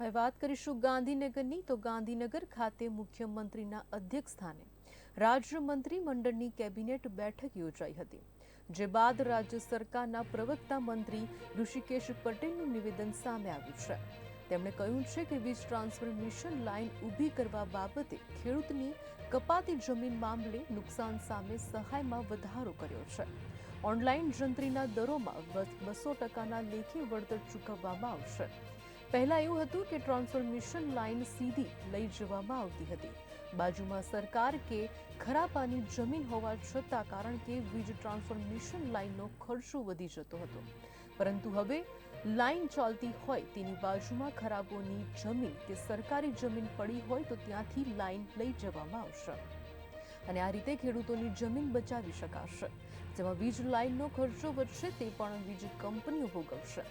હવે વાત કરીશું ગાંધીનગરની. તો ગાંધીનગર ખાતે મુખ્યમંત્રીના અધ્યક્ષ સ્થાને રાજ્ય મંત્રીમંડળની કેબિનેટ બેઠક યોજાઈ હતી, જે બાદ રાજ્ય સરકારના પ્રવક્તા મંત્રી ઋષિકેશ પટેલનું નિવેદન સામે આવ્યું છે. તેમણે કહ્યું છે કે વીજ ટ્રાન્સફોર્મેશન લાઇન ઊભી કરવા બાબતે ખેડૂતની કપાતી જમીન મામલે નુકસાન સામે સહાયમાં વધારો કર્યો છે. ઓનલાઈન જંત્રીના દરોમાં બસો ટકાના લેખી વળતર ચૂકવવામાં આવશે. પહેલા એવું હતું કે ટ્રાન્સફોર્મેશન લાઇન સીધી લઈ જવામાં આવતી હતી. બાજુમાં સરકાર કે ખરાપાની જમીન હોવા છતાં કારણ કે વીજ ટ્રાન્સફોર્મેશન લાઇનનો ખર્ચો વધી જતો હતો. પરંતુ હવે લાઇન ચાલતી હોય તેની બાજુમાં ખરાબોની જમીન કે સરકારી જમીન પડી હોય તો ત્યાંથી લાઇન લઈ જવામાં આવશે. અને આ રીતે ખેડૂતોની જમીન બચાવી શકાશે. જેમાં વીજ લાઇનનો ખર્ચો વધશે તે પણ વીજ કંપનીઓ ભોગવશે.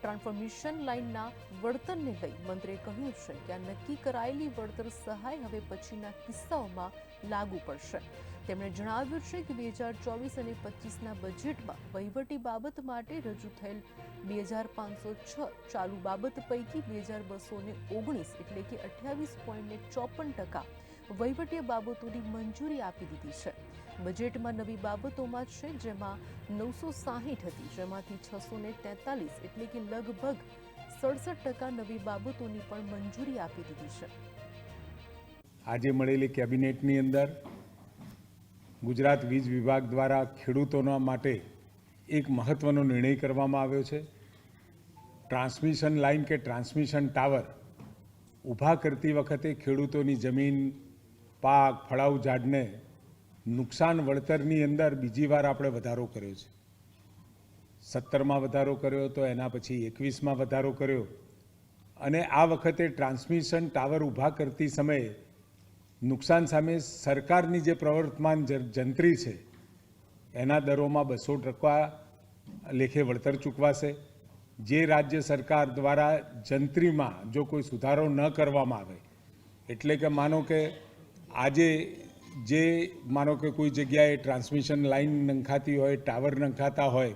ટ્રાન્સફોર્મેશન લાઇનના વળતરને લઈ મંત્રીએ કહ્યું છે કે આ નક્કી કરાયેલી વળતર સહાય હવે પછીના કિસ્સાઓમાં લાગુ પડશે. તેમણે જણાવ્યું છે કે બે હજાર ચોવીસ અને પચીસના બજેટમાં વહીવટી બાબત માટે રજૂ થયેલ બે હજાર પાંચસો છ ચાલુ બાબત પૈકી બે હજાર બસો ઓગણીસ એટલે કે અઠ્યાવીસ પોઈન્ટ ચોપન ટકા વહીવટીય બાબતોની મંજૂરી આપી દીધી છે. બજેટમાં નવી બાબતોમાં છે, જેમાં નવસો સાહીઠ હતી, જેમાંથી છસો ને તેતાલીસ એટલે કે લગભગ સડસઠ ટકા નવી બાબતોની પણ મંજૂરી આપી દીધી છે. આજે મળેલી કેબિનેટની અંદર ગુજરાત વીજ વિભાગ દ્વારા ખેડૂતોના માટે એક મહત્વનો નિર્ણય કરવામાં આવ્યો છે. ટ્રાન્સમિશન લાઇન કે ટ્રાન્સમિશન ટાવર ઊભા કરતી વખતે ખેડૂતોની જમીન પાક ફળાઉ ઝાડને નુકસાન વળતરની અંદર બીજી વાર આપણે વધારો કર્યો છે. સત્તરમાં વધારો કર્યો તો એના પછી એકવીસમાં વધારો કર્યો. અને આ વખતે ટ્રાન્સમિશન ટાવર ઊભા કરતી સમયે નુકસાન સામે સરકારની જે પ્રવર્તમાન જંત્રી છે, એના દરોમાં બસો ટકા લેખે વળતર ચૂકવાશે. જે રાજ્ય સરકાર દ્વારા જંત્રીમાં જો કોઈ સુધારો ન કરવામાં આવે, એટલે કે માનો કે આજે જે માનો કે કોઈ જગ્યાએ ટ્રાન્સમિશન લાઇન નંખાતી હોય ટાવર નંખાતા હોય,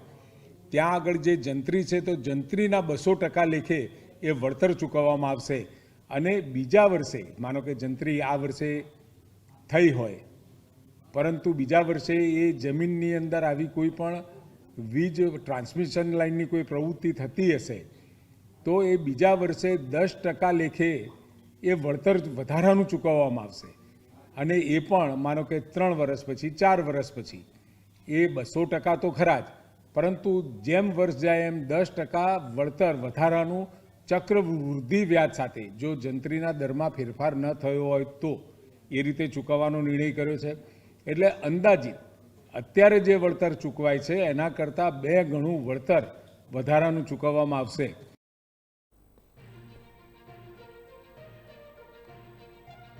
ત્યાં આગળ જે જંત્રી છે, તો જંત્રીના બસો ટકા લેખે એ વળતર ચૂકવવામાં આવશે. અને બીજા વર્ષે, માનો કે જંત્રી આ વર્ષે થઈ હોય, પરંતુ બીજા વર્ષે એ જમીનની અંદર આવી કોઈ પણ વીજ ટ્રાન્સમિશન લાઇનની કોઈ પ્રવૃત્તિ થતી હશે, તો એ બીજા વર્ષે દસ ટકા લેખે એ વળતર વધારાનું ચૂકવવામાં આવશે. અને એ પણ, માનો કે ત્રણ વર્ષ પછી, ચાર વર્ષ પછી, એ બસો ટકા તો ખરા જ. પરંતુ જેમ વર્ષ જાય એમ દસ ટકા વળતર વધારાનું ચક્રવૃદ્ધિ વ્યાજ સાથે, જો જંત્રીના દરમાં ફેરફાર ન થયો હોય તો, એ રીતે ચૂકવવાનો નિર્ણય કર્યો છે. એટલે અંદાજિત, અત્યારે જે વળતર ચૂકવાય છે, એના કરતાં બે ગણું વળતર વધારાનું ચૂકવવામાં આવશે.